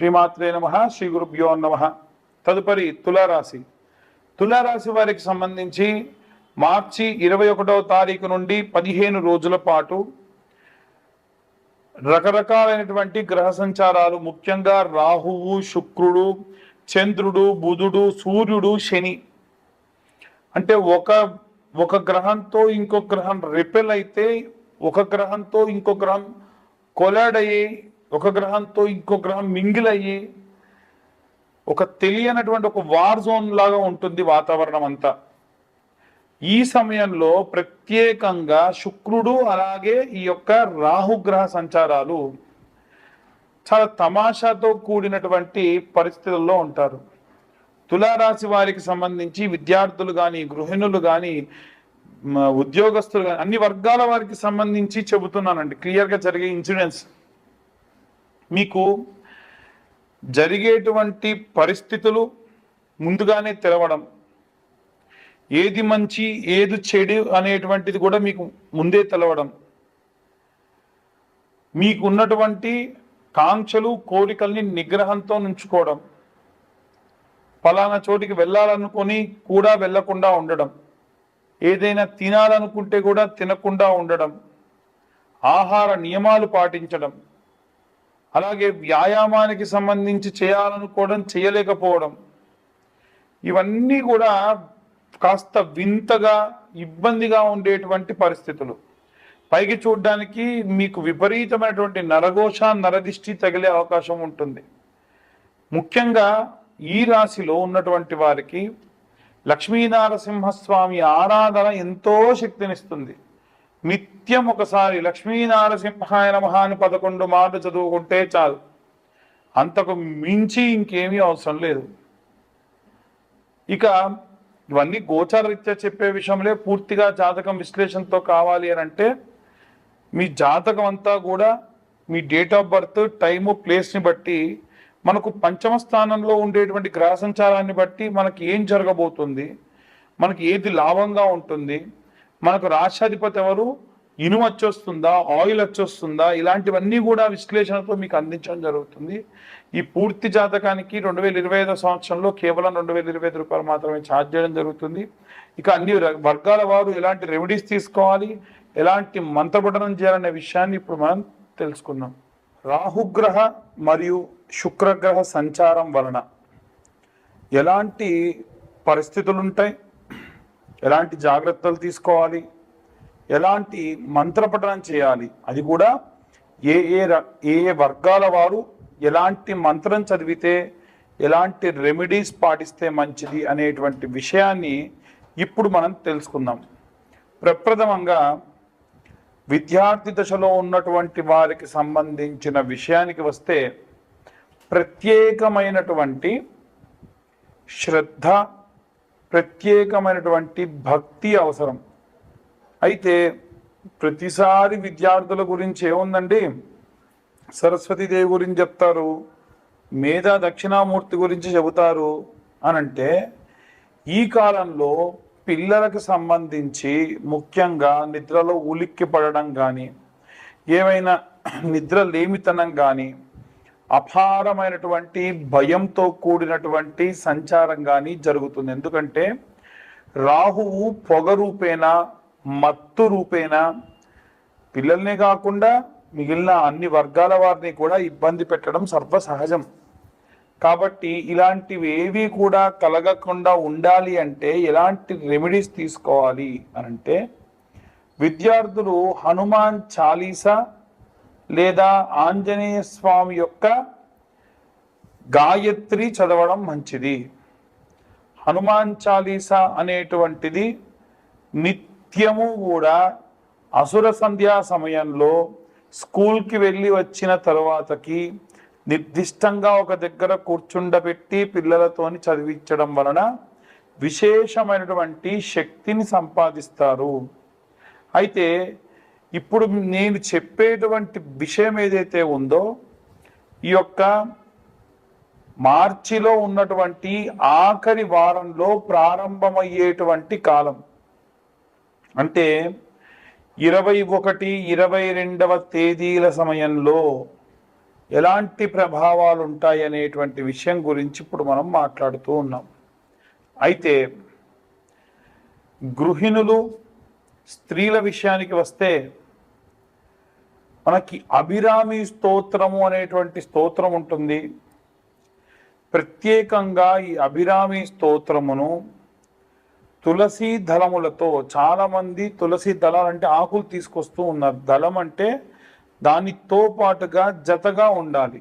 శ్రీమాత్రే నమ శ్రీ గురుభ్యో నమ. తదుపరి తులారాశి. తులారాశి వారికి సంబంధించి మార్చి ఇరవై ఒకటవ తారీఖు నుండి పదిహేను రోజుల పాటు రకరకాలైనటువంటి గ్రహ సంచారాలు ముఖ్యంగా రాహువు శుక్రుడు చంద్రుడు బుధుడు సూర్యుడు శని. అంటే ఒక ఒక గ్రహంతో ఇంకో గ్రహం రిపెల్ అయితే ఒక గ్రహంతో ఇంకో గ్రహం కొలాడయ్యే ఒక గ్రహంతో ఇంకో గ్రహం మింగిల్ అయ్యి ఒక తెలియనటువంటి ఒక వార్ జోన్ లాగా ఉంటుంది వాతావరణం అంతా. ఈ సమయంలో ప్రత్యేకంగా శుక్రుడు అలాగే ఈ యొక్క రాహుగ్రహ సంచారాలు చాలా తమాషాతో కూడినటువంటి పరిస్థితుల్లో ఉంటారు. తులారాశి వారికి సంబంధించి విద్యార్థులు కానీ గృహిణులు కానీ ఉద్యోగస్తులు కానీ అన్ని వర్గాల వారికి సంబంధించి చెబుతున్నానండి. క్లియర్గా జరిగే ఇన్సిడెంట్స్ మీకు జరిగేటువంటి పరిస్థితులు ముందుగానే తెలవడం ఏది మంచి ఏది చెడు అనేటువంటిది కూడా మీకు ముందే తెలవడం మీకు ఉన్నటువంటి కాంక్షలు కోరికల్ని నిగ్రహంతో నుంచుకోవడం ఫలానా చోటికి వెళ్ళాలనుకొని కూడా వెళ్ళకుండా ఉండడం ఏదైనా తినాలనుకుంటే కూడా తినకుండా ఉండడం ఆహార నియమాలు పాటించడం అలాగే వ్యాయామానికి సంబంధించి చేయాలనుకోవడం చేయలేకపోవడం. ఇవన్నీ కూడా కాస్త వింతగా ఇబ్బందిగా ఉండేటువంటి పరిస్థితులు. పైకి చూడడానికి మీకు విపరీతమైనటువంటి నరఘోష నరదిష్టి తగిలే అవకాశం ఉంటుంది. ముఖ్యంగా ఈ రాశిలో ఉన్నటువంటి వారికి లక్ష్మీనారసింహస్వామి ఆరాధన ఎంతో శక్తినిస్తుంది. నిత్యం ఒకసారి లక్ష్మీనారసింహాయ నమః అని పదకొండు మాట చదువుకుంటే చాలు. అంతకు మించి ఇంకేమీ అవసరం లేదు. ఇక ఇవన్నీ గోచార రీత్యా చెప్పే విషయంలో పూర్తిగా జాతకం విశ్లేషణతో కావాలి అని అంటే మీ జాతకం అంతా కూడా మీ డేట్ ఆఫ్ బర్త్ టైము ప్లేస్ని బట్టి మనకు పంచమ స్థానంలో ఉండేటువంటి గ్రహ సంచారాన్ని బట్టి మనకి ఏం జరగబోతుంది మనకి ఏది లాభంగా ఉంటుంది మనకు రాష్ట్రాధిపతి ఎవరు ఇనుము వచ్చొస్తుందా ఆయిల్ వచ్చొస్తుందా ఇలాంటివన్నీ కూడా విశ్లేషణతో మీకు అందించడం జరుగుతుంది. ఈ పూర్తి జాతకానికి రెండు వేల ఇరవై ఐదో సంవత్సరంలో కేవలం రెండు వేల ఇరవై ఐదు రూపాయలు మాత్రమే ఛార్జ్ చేయడం జరుగుతుంది. ఇక అన్ని ర- వర్గాల వారు ఎలాంటి రెమెడీస్ తీసుకోవాలి ఎలాంటి మంత్రపఠనం చేయాలనే విషయాన్ని ఇప్పుడు మనం తెలుసుకుందాం. రాహుగ్రహ మరియు శుక్రగ్రహ సంచారం వలన ఎలాంటి పరిస్థితులు ఉంటాయి ఎలాంటి జాగ్రత్తలు తీసుకోవాలి? ఎలాంటి మంత్రపఠనం చేయాలి? అది కూడా ఏ ఏ ర- ఏ ఏ వర్గాల వారు ఎలాంటి మంత్రం చదివితే ఎలాంటి రెమెడీస్ పాటిస్తే మంచిది అనేటువంటి విషయాన్ని ఇప్పుడు మనం తెలుసుకుందాం. ప్రప్రథమంగా విద్యార్థి దశలో ఉన్నటువంటి వారికి సంబంధించిన విషయానికి వస్తే ప్రత్యేకమైనటువంటి శ్రద్ధ ప్రత్యేకమైనటువంటి భక్తి అవసరం. అయితే ప్రతిసారి విద్యార్థుల గురించి ఏముందండి? సరస్వతీదేవి గురించి చెప్తారు మేధా దక్షిణామూర్తి గురించి చెబుతారు అని అంటే ఈ కాలంలో పిల్లలకు సంబంధించి ముఖ్యంగా నిద్రలో ఉలిక్కి పడడం కానీ ఏమైనా నిద్ర లేమితనం కానీ అపారమైనటువంటి భయంతో కూడినటువంటి సంచారం కానీ జరుగుతుంది. ఎందుకంటే రాహువు పొగ రూపేణ మత్తు రూపేణ. పిల్లల్నే కాకుండా మిగిలిన అన్ని వర్గాల వారిని కూడా ఇబ్బంది పెట్టడం సర్వసహజం. కాబట్టి ఇలాంటివి ఏవి కూడా కలగకుండా ఉండాలి అంటే ఎలాంటి రెమెడీస్ తీసుకోవాలి అని అంటే విద్యార్థులు హనుమాన్ చాలీసా లేదా ఆంజనేయ స్వామి యొక్క గాయత్రి చదవడం మంచిది. హనుమాన్ చాలీసా అనేటువంటిది నిత్యము కూడా అసుర సంధ్యా సమయంలో స్కూల్కి వెళ్ళి వచ్చిన తర్వాతకి నిర్దిష్టంగా ఒక దగ్గర కూర్చుండబెట్టి పిల్లలతోని చదివించడం వలన విశేషమైనటువంటి శక్తిని సంపాదిస్తారు. అయితే ఇప్పుడు నేను చెప్పేటువంటి విషయం ఏదైతే ఉందో ఈ యొక్క మార్చిలో ఉన్నటువంటి ఆఖరి వారంలో ప్రారంభమయ్యేటువంటి కాలం. అంటే ఇరవై ఒకటి ఇరవై రెండవ తేదీల సమయంలో ఎలాంటి ప్రభావాలు ఉంటాయి అనేటువంటి విషయం గురించి ఇప్పుడు మనం మాట్లాడుతూ ఉన్నాం. అయితే గృహిణులు స్త్రీల విషయానికి వస్తే మనకి అభిరామి స్తోత్రము అనేటువంటి స్తోత్రం ఉంటుంది ప్రత్యేకంగా ఈ అభిరామి స్తోత్రమును తులసి దళములతో చాలా మంది తులసి దళాలు అంటే ఆకులు తీసుకొస్తూ ఉన్నారు. దళం అంటే దానితో పాటుగా జతగా ఉండాలి.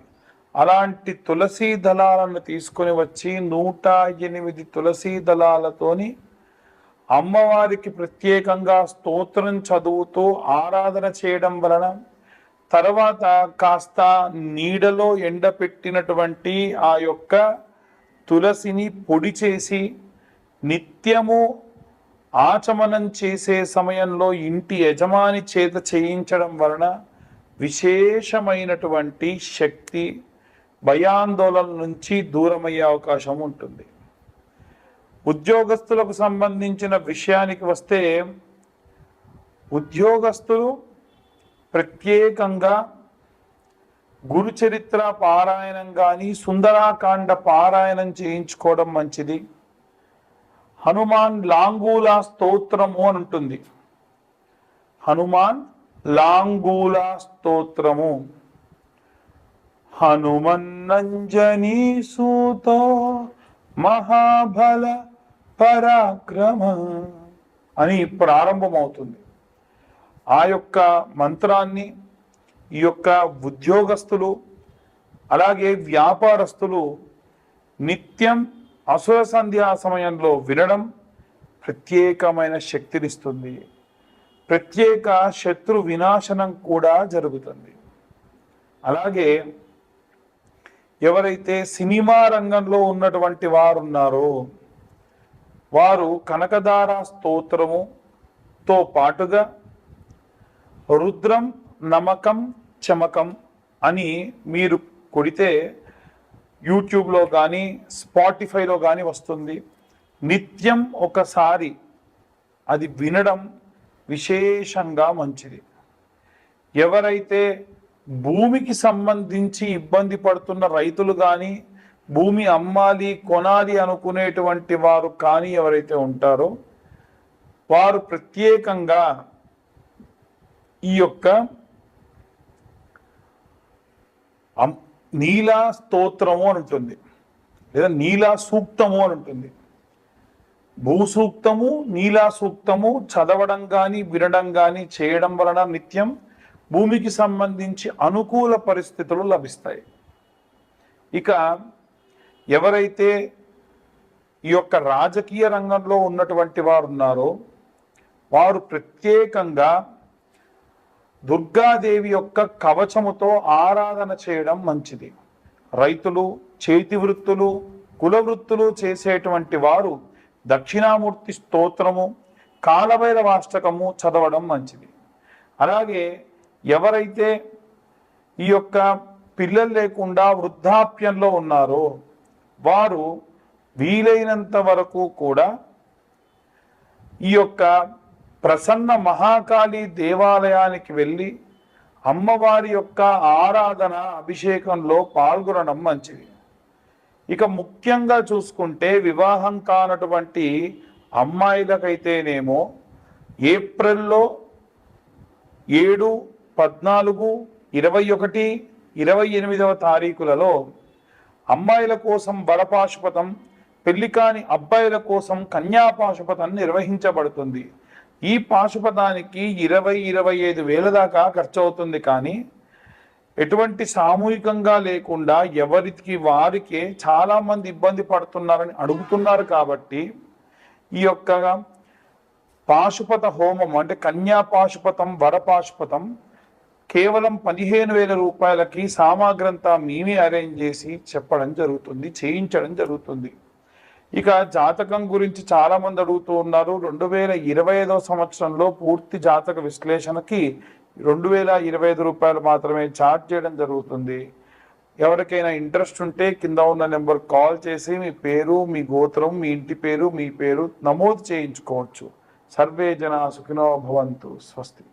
అలాంటి తులసి దళాలను తీసుకొని వచ్చి నూట ఎనిమిది తులసి దళాలతోని అమ్మవారికి ప్రత్యేకంగా స్తోత్రం చదువుతూ ఆరాధన చేయడం వలన తర్వాత కాస్త నీడలో ఎండపెట్టినటువంటి ఆ యొక్క తులసిని పొడి చేసి నిత్యము ఆచమనం చేసే సమయంలో ఇంటి యజమాని చేత చేయించడం వలన విశేషమైనటువంటి శక్తి భయాందోళన నుంచి దూరమయ్యే అవకాశం ఉంటుంది. ఉద్యోగస్తులకు సంబంధించిన విషయానికి వస్తే ఉద్యోగస్తులు ప్రత్యేకంగా గురుచరిత్ర పారాయణం కానీ సుందరాకాండ పారాయణం చేయించుకోవడం మంచిది. హనుమాన్ లాంగూల స్తోత్రము అని ఉంటుంది. హనుమాన్ లాంగూల స్తోత్రము. హనుమన్నంజనీ సూతో మహాబల పరాక్రమ అని ప్రారంభమవుతుంది. ఆ యొక్క మంత్రాన్ని ఈ యొక్క ఉద్యోగస్తులు అలాగే వ్యాపారస్తులు నిత్యం అసుర సంధ్యా సమయంలో వినడం ప్రత్యేకమైన శక్తినిస్తుంది. ప్రత్యేక శత్రు వినాశనం కూడా జరుగుతుంది. అలాగే ఎవరైతే సినిమా రంగంలో ఉన్నటువంటి వారు ఉన్నారో వారు కనకదార స్తోత్రముతో పాటుగా రుద్రం నమకం చమకం అని మీరు కొడితే యూట్యూబ్లో కానీ స్పాటిఫైలో కానీ వస్తుంది. నిత్యం ఒకసారి అది వినడం విశేషంగా మంచిది. ఎవరైతే భూమికి సంబంధించి ఇబ్బంది పడుతున్న రైతులు కానీ భూమి అమ్మాలి కొనాలి అనుకునేటువంటి వారు కానీ ఎవరైతే ఉంటారో వారు ప్రత్యేకంగా ఈ యొక్క నీలా స్తోత్రము అని ఉంటుంది. లేదా నీలా సూక్తము అని ఉంటుంది. భూసూక్తము నీలా సూక్తము చదవడం కానీ వినడం కానీ చేయడం వలన నిత్యం భూమికి సంబంధించి అనుకూల పరిస్థితులు లభిస్తాయి. ఇక ఎవరైతే ఈ యొక్క రాజకీయ రంగంలో ఉన్నటువంటి వారు ఉన్నారో వారు ప్రత్యేకంగా దుర్గాదేవి యొక్క కవచముతో ఆరాధన చేయడం మంచిది. రైతులు చేతి వృత్తులు కుల వృత్తులు చేసేటువంటి వారు దక్షిణామూర్తి స్తోత్రము కాలభైరవాష్టకము చదవడం మంచిది. అలాగే ఎవరైతే ఈ యొక్క పిల్లలు లేకుండా వృద్ధాప్యంలో ఉన్నారో వారు వీలైనంత వరకు కూడా ఈ యొక్క ప్రసన్న మహాకాళి దేవాలయానికి వెళ్ళి అమ్మవారి యొక్క ఆరాధన అభిషేకంలో పాల్గొనడం మంచిది. ఇక ముఖ్యంగా చూసుకుంటే వివాహం కానటువంటి అమ్మాయిలకైతేనేమో ఏప్రిల్లో ఏడు పద్నాలుగు ఇరవై ఒకటి ఇరవై ఎనిమిదవ తారీఖులలో అమ్మాయిల కోసం వరపాశుపతం పెళ్ళి కాని అబ్బాయిల కోసం కన్యాపాశుపతం నిర్వహించబడుతుంది. ఈ పాశుపతానికి ఇరవై ఇరవై ఐదు వేల దాకా ఖర్చు అవుతుంది కానీ ఎటువంటి సామూహికంగా లేకుండా ఎవరికి వారికే చాలా మంది ఇబ్బంది పడుతున్నారని అడుగుతున్నారు కాబట్టి ఈ యొక్క పాశుపత హోమం అంటే కన్యా పాశుపతం వర పాశుపతం కేవలం పదిహేను వేల రూపాయలకి సామాగ్రంతా మేమే అరేంజ్ చేసి చెప్పడం జరుగుతుంది చేయించడం జరుగుతుంది. ఇక జాతకం గురించి చాలా మంది అడుగుతూ ఉన్నారు. రెండు వేల ఇరవై ఐదో సంవత్సరంలో పూర్తి జాతక విశ్లేషణకి రెండు వేల ఇరవై ఐదు రూపాయలు మాత్రమే ఛార్జ్ చేయడం జరుగుతుంది. ఎవరికైనా ఇంట్రెస్ట్ ఉంటే కింద ఉన్న నెంబర్ కాల్ చేసి మీ పేరు మీ గోత్రం మీ ఇంటి పేరు మీ పేరు నమోదు చేయించుకోవచ్చు. సర్వే జన సుఖినో భవంతు. స్వస్తి.